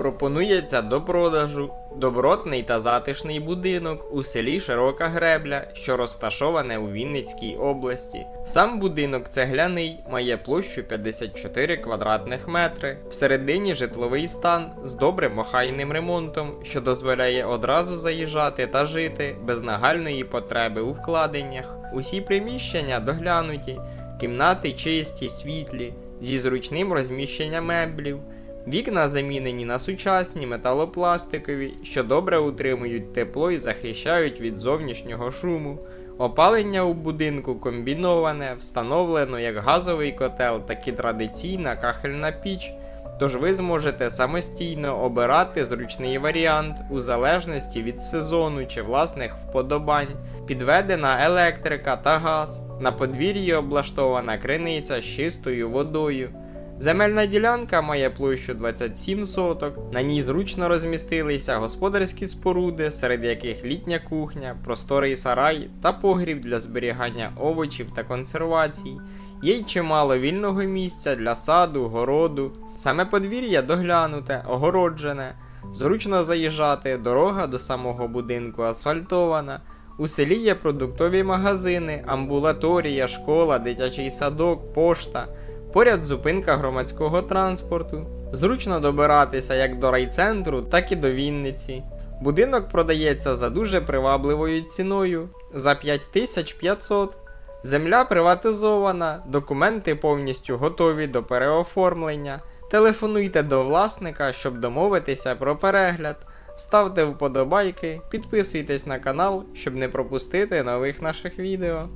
Пропонується до продажу добротний та затишний будинок у селі Широка Гребля, що розташоване у Вінницькій області. Сам будинок цегляний, має площу 54 квадратних метри. Всередині житловий стан з добрим охайним ремонтом, що дозволяє одразу заїжджати та жити без нагальної потреби у вкладеннях. Усі приміщення доглянуті, кімнати чисті, світлі, зі зручним розміщенням меблів. Вікна замінені на сучасні металопластикові, що добре утримують тепло і захищають від зовнішнього шуму. Опалення у будинку комбіноване, встановлено як газовий котел, так і традиційна кахельна піч. Тож ви зможете самостійно обирати зручний варіант у залежності від сезону чи власних вподобань. Підведена електрика та газ. На подвір'ї облаштована криниця з чистою водою. Земельна ділянка має площу 27 соток. На ній зручно розмістилися господарські споруди, серед яких літня кухня, просторий сарай та погріб для зберігання овочів та консервацій. Є й чимало вільного місця для саду, городу. Саме подвір'я доглянуте, огороджене. Зручно заїжджати, дорога до самого будинку асфальтована. У селі є продуктові магазини, амбулаторія, школа, дитячий садок, пошта. Поряд зупинка громадського транспорту. Зручно добиратися як до райцентру, так і до Вінниці. Будинок продається за дуже привабливою ціною за 5500. Земля приватизована, документи повністю готові до переоформлення. Телефонуйте до власника, щоб домовитися про перегляд. Ставте вподобайки, підписуйтесь на канал, щоб не пропустити нових наших відео.